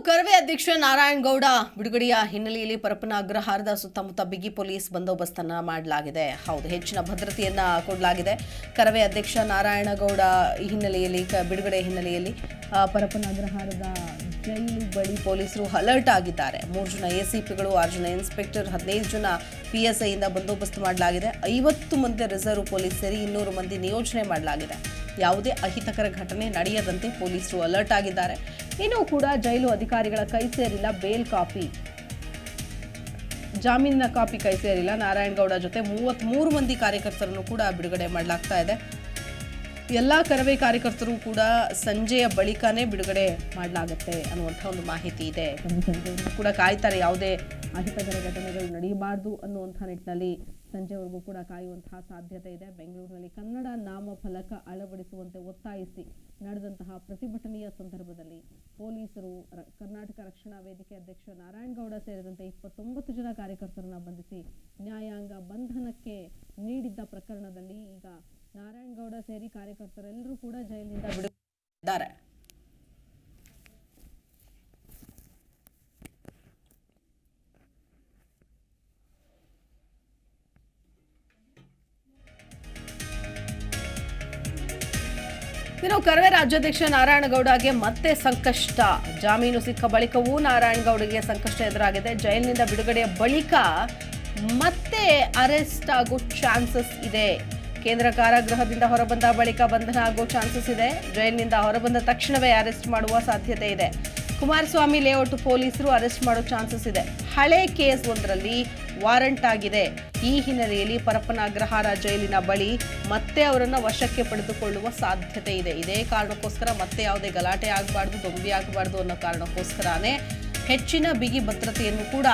ಕರವೇ ಅಧ್ಯಕ್ಷ ನಾರಾಯಣ್ ಗೌಡ ಬಿಡುಗಡೆಯ ಹಿನ್ನೆಲೆಯಲ್ಲಿ ಪರಪ್ಪನ ಅಗ್ರಹಾರದ ಸುತ್ತಮುತ್ತ ಬಿಗಿ ಪೊಲೀಸ್ ಬಂದೋಬಸ್ತನ್ನ ಮಾಡಲಾಗಿದೆ. ಹೌದು, ಹೆಚ್ಚಿನ ಭದ್ರತೆಯನ್ನ ಕೊಡಲಾಗಿದೆ. ಕರವೇ ಅಧ್ಯಕ್ಷ ನಾರಾಯಣಗೌಡ ಹಿನ್ನೆಲೆಯಲ್ಲಿ, ಕ- ಬಿಡುಗಡೆ ಹಿನ್ನೆಲೆಯಲ್ಲಿ ಪರಪ್ಪನ ಅಗ್ರಹಾರದ ಜೈಲು ಬಳಿ ಪೊಲೀಸರು ಅಲರ್ಟ್ ಆಗಿದ್ದಾರೆ. ಮೂರು ಜನ ಎ ಎಸಿಪಿಗಳು, ಆರು ಜನ ಇನ್ಸ್ಪೆಕ್ಟರ್, ಹದಿನೈದು ಜನ ಪಿ ಎಸ್ ಐಯಿಂದ ಬಂದೋಬಸ್ತ್ ಮಾಡಲಾಗಿದೆ. ಐವತ್ತು ಮಂದಿ ರಿಸರ್ವ್ ಪೊಲೀಸ್ ಸೇರಿ ಇನ್ನೂರು ಮಂದಿ ನಿಯೋಜನೆ ಮಾಡಲಾಗಿದೆ. ಯಾವುದೇ ಅಹಿತಕರ ಘಟನೆ ನಡೆಯದಂತೆ ಪೊಲೀಸರು ಅಲರ್ಟ್ ಆಗಿದ್ದಾರೆ. ಇನ್ನೂ ಕೂಡ ಜೈಲು ಅಧಿಕಾರಿಗಳ ಕೈ ಸೇರಿಲ್ಲ ಬೇಲ್ ಕಾಪಿ. ಜಾಮೀನಿನ ಕಾಪಿ ಕೈ ಸೇರಿಲ್ಲ. ನಾರಾಯಣಗೌಡ ಜೊತೆ ಮೂವತ್ತ್ಮೂರು ಮಂದಿ ಕಾರ್ಯಕರ್ತರನ್ನು ಕೂಡ ಬಿಡುಗಡೆ ಮಾಡಲಾಗ್ತಾ ಇದೆ. ಎಲ್ಲ ಕರವೇ ಕಾರ್ಯಕರ್ತರು ಕೂಡ ಸಂಜೆಯ ಬಳಿಕನೇ ಬಿಡುಗಡೆ ಮಾಡಲಾಗುತ್ತೆ ಅನ್ನುವಂಥ ಒಂದು ಮಾಹಿತಿ ಇದೆ. ಕೂಡ ಕಾಯ್ತಾರೆ. ಯಾವುದೇ ಅಹಿತಕರ ಘಟನೆಗಳು ನಡೆಯಬಾರ್ದು ಅನ್ನುವಂಥ ನಿಟ್ಟಿನಲ್ಲಿ ಸಂಜೆವರೆಗೂ ಕೂಡ ಕಾಯುವಂತಹ ಸಾಧ್ಯತೆ ಇದೆ. ಬೆಂಗಳೂರಿನಲ್ಲಿ ಕನ್ನಡ ನಾಮಫಲಕ ಅಳವಡಿಸುವಂತೆ ಒತ್ತಾಯಿಸಿ ನಡೆದಂತಹ ಪ್ರತಿಭಟನೆಯ ಸಂದರ್ಭದಲ್ಲಿ ಪೊಲೀಸರು ಕರ್ನಾಟಕ ರಕ್ಷಣಾ ವೇದಿಕೆ ಅಧ್ಯಕ್ಷ ನಾರಾಯಣಗೌಡ ಸೇರಿದಂತೆ ಇಪ್ಪತ್ತೊಂಬತ್ತು ಜನ ಕಾರ್ಯಕರ್ತರನ್ನ ಬಂಧಿಸಿ ನ್ಯಾಯಾಂಗ ಬಂಧನಕ್ಕೆ ನೀಡಿದ್ದ ಪ್ರಕರಣದಲ್ಲಿ ಈಗ ನಾರಾಯಣಗೌಡ ಸೇರಿ ಕಾರ್ಯಕರ್ತರೆಲ್ಲರೂ ಕೂಡ ಜೈಲಿನಿಂದ ಬಿಡುಗಡೆ ಇನ್ನು ಕರವೇ ರಾಜ್ಯಾಧ್ಯಕ್ಷ ನಾರಾಯಣಗೌಡಗೆ ಮತ್ತೆ ಸಂಕಷ್ಟ. ಜಾಮೀನು ಸಿಕ್ಕ ಬಳಿಕವೂ ನಾರಾಯಣಗೌಡಗೆ ಸಂಕಷ್ಟ ಎದುರಾಗಿದೆ. ಜೈಲಿನಿಂದ ಬಿಡುಗಡೆಯ ಬಳಿಕ ಮತ್ತೆ ಅರೆಸ್ಟ್ ಆಗೋ ಚಾನ್ಸಸ್ ಇದೆ. ಕೇಂದ್ರ ಕಾರಾಗೃಹದಿಂದ ಹೊರಬಂದ ಬಳಿಕ ಬಂಧನ ಆಗೋ ಚಾನ್ಸಸ್ ಇದೆ. ಜೈಲಿನಿಂದ ಹೊರಬಂದ ತಕ್ಷಣವೇ ಅರೆಸ್ಟ್ ಮಾಡುವ ಸಾಧ್ಯತೆ ಇದೆ. ಕುಮಾರಸ್ವಾಮಿ ಲೇಔಟ್ ಪೊಲೀಸರು ಅರೆಸ್ಟ್ ಮಾಡೋ ಚಾನ್ಸಸ್ ಇದೆ. ಹಳೆ ಕೇಸ್ ಒಂದರಲ್ಲಿ ವಾರಂಟ್ ಆಗಿದೆ. ಈ ಹಿನ್ನೆಲೆಯಲ್ಲಿ ಪರಪ್ಪನ ಅಗ್ರಹಾರ ಜೈಲಿನ ಬಳಿ ಮತ್ತೆ ಅವರನ್ನು ವಶಕ್ಕೆ ಪಡೆದುಕೊಳ್ಳುವ ಸಾಧ್ಯತೆ ಇದೆ. ಇದೇ ಕಾರಣಕ್ಕೋಸ್ಕರ ಮತ್ತೆ ಯಾವುದೇ ಗಲಾಟೆ ಆಗಬಾರ್ದು, ದೊಂಬಿ ಆಗಬಾರ್ದು ಅನ್ನೋ ಕಾರಣಕ್ಕೋಸ್ಕರನೇ ಹೆಚ್ಚಿನ ಬಿಗಿ ಭದ್ರತೆಯನ್ನು ಕೂಡ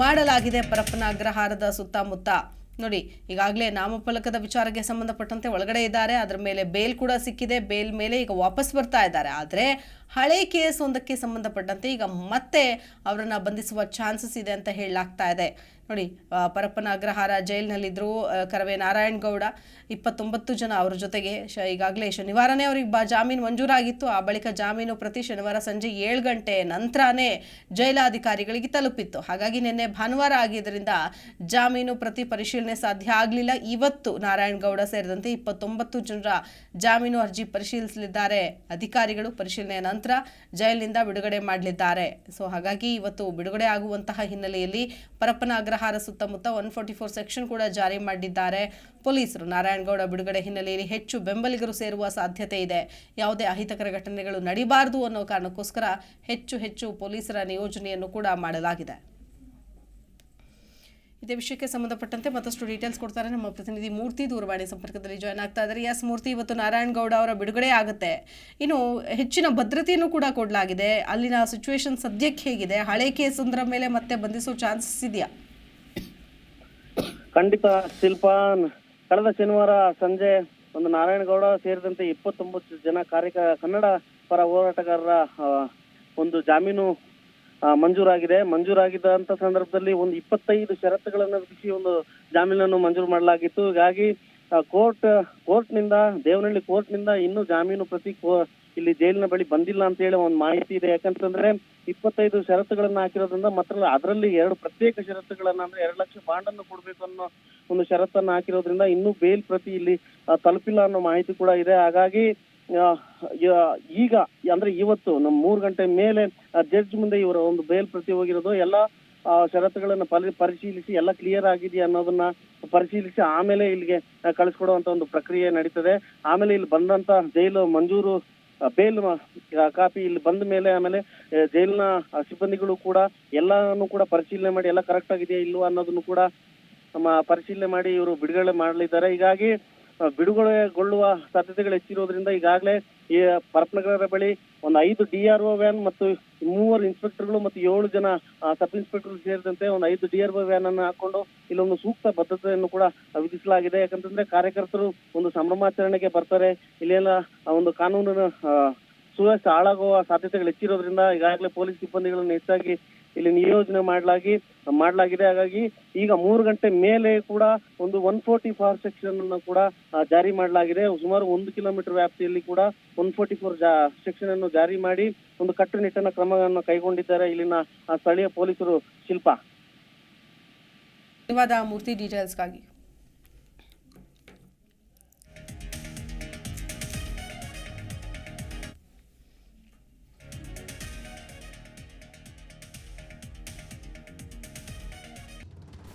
ಮಾಡಲಾಗಿದೆ ಪರಪ್ಪನ ಅಗ್ರಹಾರದ ಸುತ್ತಮುತ್ತ. ನೋಡಿ, ಈಗಾಗಲೇ ನಾಮಫಲಕದ ವಿಚಾರಕ್ಕೆ ಸಂಬಂಧಪಟ್ಟಂತೆ ಒಳಗಡೆ ಇದ್ದಾರೆ. ಅದರ ಮೇಲೆ ಬೇಲ್ ಕೂಡ ಸಿಕ್ಕಿದೆ. ಬೇಲ್ ಮೇಲೆ ಈಗ ವಾಪಸ್ ಬರ್ತಾ ಇದ್ದಾರೆ. ಆದರೆ ಹಳೆ ಕೇಸ್ ಒಂದಕ್ಕೆ ಸಂಬಂಧಪಟ್ಟಂತೆ ಈಗ ಮತ್ತೆ ಅವರನ್ನು ಬಂಧಿಸುವ ಚಾನ್ಸಸ್ ಇದೆ ಅಂತ ಹೇಳಲಾಗ್ತಾ ಇದೆ. ನೋಡಿ ಪರಪ್ಪನ ಅಗ್ರಹಾರ ಜೈಲಿನಲ್ಲಿದ್ದರು ಕರವೇ ನಾರಾಯಣಗೌಡ ಇಪ್ಪತ್ತೊಂಬತ್ತು ಜನ ಅವರ ಜೊತೆಗೆ ಶ, ಈಗಾಗಲೇ ಶನಿವಾರನೇ ಅವ್ರಿಗೆ ಬಾ, ಜಾಮೀನು ಮಂಜೂರಾಗಿತ್ತು. ಆ ಬಳಿಕ ಜಾಮೀನು ಪ್ರತಿ ಶನಿವಾರ ಸಂಜೆ ಏಳು ಗಂಟೆ ನಂತರನೇ ಜೈಲಾಧಿಕಾರಿಗಳಿಗೆ ತಲುಪಿತ್ತು. ಹಾಗಾಗಿ ನಿನ್ನೆ ಭಾನುವಾರ ಆಗಿದ್ದರಿಂದ ಜಾಮೀನು ಪ್ರತಿ ಪರಿಶೀಲನೆ ಸಾಧ್ಯ ಆಗಲಿಲ್ಲ. ಇವತ್ತು ನಾರಾಯಣಗೌಡ ಸೇರಿದಂತೆ ಇಪ್ಪತ್ತೊಂಬತ್ತು ಜನರ ಜಾಮೀನು ಅರ್ಜಿ ಪರಿಶೀಲಿಸಲಿದ್ದಾರೆ. ಅಧಿಕಾರಿಗಳು ಪರಿಶೀಲನೆಯ ನಂತರ ಜೈಲಿನಿಂದ ಬಿಡುಗಡೆ ಮಾಡಲಿದ್ದಾರೆ. ಸೊ, ಹಾಗಾಗಿ ಇವತ್ತು ಬಿಡುಗಡೆ ಆಗುವಂತಹ ಹಿನ್ನೆಲೆಯಲ್ಲಿ ಪರಪ್ಪನ ಅಗ್ರಹಾರ ಸುತ್ತಮುತ್ತ ಒನ್ ಫೋರ್ಟಿ ಫೋರ್ ಸೆಕ್ಷನ್ ಕೂಡ ಜಾರಿ ಮಾಡಿದ್ದಾರೆ. ಪೊಲೀಸರು ನಾರಾಯಣಗೌಡ ಬಿಡುಗಡೆ ಹಿನ್ನೆಲೆಯಲ್ಲಿ ಹೆಚ್ಚು ಬೆಂಬಲಿಗರು ಸೇರುವ ಸಾಧ್ಯತೆ ಇದೆ. ಯಾವುದೇ ಅಹಿತಕರ ಘಟನೆಗಳು ನಡಿಬಾರದು ಅನ್ನೋ ಕಾರಣಕ್ಕೋಸ್ಕರ ಹೆಚ್ಚು ಹೆಚ್ಚು ಪೊಲೀಸರ ನಿಯೋಜನೆಯನ್ನು ಕೂಡ ಮಾಡಲಾಗಿದೆ. ಇದೇ ವಿಷಯಕ್ಕೆ ಸಂಬಂಧಪಟ್ಟಂತೆ ಮತ್ತಷ್ಟು ಡೀಟೇಲ್ಸ್ ಕೊಡ್ತಾರೆ ನಮ್ಮ ಪ್ರತಿನಿಧಿ ಮೂರ್ತಿ ದೂರವಾಣಿ ಸಂಪರ್ಕದಲ್ಲಿ ಜಾಯ್ನ್ ಆಗ್ತಾ ಇದ್ದಾರೆ. ಎಸ್ ಮೂರ್ತಿ, ಇವತ್ತು ನಾರಾಯಣಗೌಡ ಅವರ ಬಿಡುಗಡೆ ಆಗುತ್ತೆ. ಇನ್ನು ಹೆಚ್ಚಿನ ಭದ್ರತೆಯನ್ನು ಕೂಡ ಕೊಡಲಾಗಿದೆ. ಅಲ್ಲಿನ ಸಿಚುವೇಶನ್ ಸದ್ಯಕ್ಕೆ ಹೇಗಿದೆ? ಹಳೆ ಕೇಸ್ ಮೇಲೆ ಮತ್ತೆ ಬಂಧಿಸೋ ಚಾನ್ಸಸ್ ಇದೆಯಾ? ಖಂಡಿತ ಶಿಲ್ಪ ಕಳೆದ ಶನಿವಾರ ಸಂಜೆ ಒಂದು ನಾರಾಯಣಗೌಡ ಸೇರಿದಂತೆ ಇಪ್ಪತ್ತೊಂಬತ್ತು ಜನ ಕಾರ್ಯಕ, ಕನ್ನಡ ಪರ ಹೋರಾಟಗಾರರ ಒಂದು ಜಾಮೀನು ಮಂಜೂರಾಗಿದೆ. ಮಂಜೂರಾಗಿದ್ದಂತ ಸಂದರ್ಭದಲ್ಲಿ ಒಂದು ಇಪ್ಪತ್ತೈದು ಷರತ್ತುಗಳನ್ನು ವಿಧಿಸಿ ಒಂದು ಜಾಮೀನನ್ನು ಮಂಜೂರು ಮಾಡಲಾಗಿತ್ತು. ಹೀಗಾಗಿ ಕೋರ್ಟ್, ಕೋರ್ಟ್ನಿಂದ, ದೇವನಹಳ್ಳಿ ಕೋರ್ಟ್ನಿಂದ ಇನ್ನೂ ಜಾಮೀನು ಪ್ರತಿ ಇಲ್ಲಿ ಜೈಲಿನ ಬಳಿ ಬಂದಿಲ್ಲ ಅಂತ ಹೇಳಿ ಒಂದು ಮಾಹಿತಿ ಇದೆ. ಯಾಕಂತಂದ್ರೆ ಇಪ್ಪತ್ತೈದು ಷರತ್ತುಗಳನ್ನ ಹಾಕಿರೋದ್ರಿಂದ ಮಾತ್ರ ಅದರಲ್ಲಿ ಎರಡು ಪ್ರತ್ಯೇಕ ಷರತ್ತುಗಳನ್ನ ಅಂದ್ರೆ ಎರಡು ಲಕ್ಷ ಬಾಂಡ್ ಅನ್ನು ಕೊಡ್ಬೇಕು ಅನ್ನೋ ಒಂದು ಷರತ್ತನ್ನ ಹಾಕಿರೋದ್ರಿಂದ ಇನ್ನೂ ಬೇಲ್ ಪ್ರತಿ ಇಲ್ಲಿ ತಲುಪಿಲ್ಲ ಅನ್ನೋ ಮಾಹಿತಿ ಕೂಡ ಇದೆ. ಹಾಗಾಗಿ ಈಗ ಅಂದ್ರೆ ಇವತ್ತು ನಮ್ಮ ಮೂರು ಗಂಟೆ ಮೇಲೆ ಜಡ್ಜ್ ಮುಂದೆ ಇವರ ಒಂದು ಬೇಲ್ ಪ್ರತಿ ಹೋಗಿರೋದು. ಎಲ್ಲ ಷರತ್ತುಗಳನ್ನ ಪರಿ, ಪರಿಶೀಲಿಸಿ ಎಲ್ಲ ಕ್ಲಿಯರ್ ಆಗಿದೆಯಾ ಅನ್ನೋದನ್ನ ಪರಿಶೀಲಿಸಿ ಆಮೇಲೆ ಇಲ್ಲಿಗೆ ಕಳಿಸ್ಕೊಡುವಂತ ಒಂದು ಪ್ರಕ್ರಿಯೆ ನಡೀತದೆ. ಆಮೇಲೆ ಇಲ್ಲಿ ಬಂದಂತ ಜೈಲು ಮಂಜೂರು ಬೇಲ್ ಕಾಪಿ ಇಲ್ಲಿ ಬಂದ ಮೇಲೆ ಆಮೇಲೆ ಜೈಲಿನ ಸಿಬ್ಬಂದಿಗಳು ಕೂಡ ಎಲ್ಲಾನು ಕೂಡ ಪರಿಶೀಲನೆ ಮಾಡಿ ಎಲ್ಲ ಕರೆಕ್ಟ್ ಆಗಿದೆಯಾ ಇಲ್ವಾ ಅನ್ನೋದನ್ನು ಕೂಡ ನಮ್ಮ ಪರಿಶೀಲನೆ ಮಾಡಿ ಇವರು ಬಿಡುಗಡೆ ಮಾಡಲಿದ್ದಾರೆ. ಹೀಗಾಗಿ ಬಿಡುಗಡೆಗೊಳ್ಳುವ ಸಾಧ್ಯತೆಗಳು ಹೆಚ್ಚಿರೋದ್ರಿಂದ ಈಗಾಗಲೇ ಈ ಬಳಿ ಒಂದು ಐದು ಡಿ ಆರ್ ಒ ವ್ಯಾನ್ ಮತ್ತು ಮೂವರು ಇನ್ಸ್ಪೆಕ್ಟರ್ಗಳು ಮತ್ತು ಏಳು ಜನ ಸಬ್ ಇನ್ಸ್ಪೆಕ್ಟರ್ ಸೇರಿದಂತೆ ಒಂದು ಐದು ಡಿ ಆರ್ ಒ ವ್ಯಾನ್ ಅನ್ನು ಹಾಕೊಂಡು ಇಲ್ಲೊಂದು ಸೂಕ್ತ ಭದ್ರತೆಯನ್ನು ಕೂಡ ವಿಧಿಸಲಾಗಿದೆ. ಯಾಕಂತಂದ್ರೆ ಕಾರ್ಯಕರ್ತರು ಒಂದು ಸಂಭ್ರಮಾಚರಣೆಗೆ ಬರ್ತಾರೆ. ಇಲ್ಲೆಲ್ಲ ಒಂದು ಕಾನೂನಿನ ಸುವ್ಯವಸ್ಥೆ ಹಾಳಾಗುವ ಸಾಧ್ಯತೆಗಳು ಹೆಚ್ಚಿರೋದ್ರಿಂದ ಈಗಾಗಲೇ ಪೊಲೀಸ್ ಸಿಬ್ಬಂದಿಗಳನ್ನು ಹೆಚ್ಚಾಗಿ ಇಲ್ಲಿ ನಿಯೋಜನೆ ಮಾಡಲಾಗಿ, ಮಾಡಲಾಗಿದೆ. ಹಾಗಾಗಿ ಈಗ ಮೂರು ಗಂಟೆ ಮೇಲೆ ಕೂಡ ಒಂದು ಒನ್ ಫೋರ್ಟಿ ಫೋರ್ ಸೆಕ್ಷನ್ ಅನ್ನು ಕೂಡ ಜಾರಿ ಮಾಡಲಾಗಿದೆ. ಸುಮಾರು ಒಂದು ಕಿಲೋಮೀಟರ್ ವ್ಯಾಪ್ತಿಯಲ್ಲಿ ಕೂಡ ಒನ್ ಫೋರ್ಟಿ ಫೋರ್ ಸೆಕ್ಷನ್ ಅನ್ನು ಜಾರಿ ಮಾಡಿ ಒಂದು ಕಟ್ಟುನಿಟ್ಟಿನ ಕ್ರಮಗಳನ್ನು ಕೈಗೊಂಡಿದ್ದಾರೆ ಇಲ್ಲಿನ ಸ್ಥಳೀಯ ಪೊಲೀಸರು. ಶಿಲ್ಪ. ಧನ್ಯವಾದ ಮೂರ್ತಿ ಡೀಟೇಲ್ಸ್ಗಾಗಿ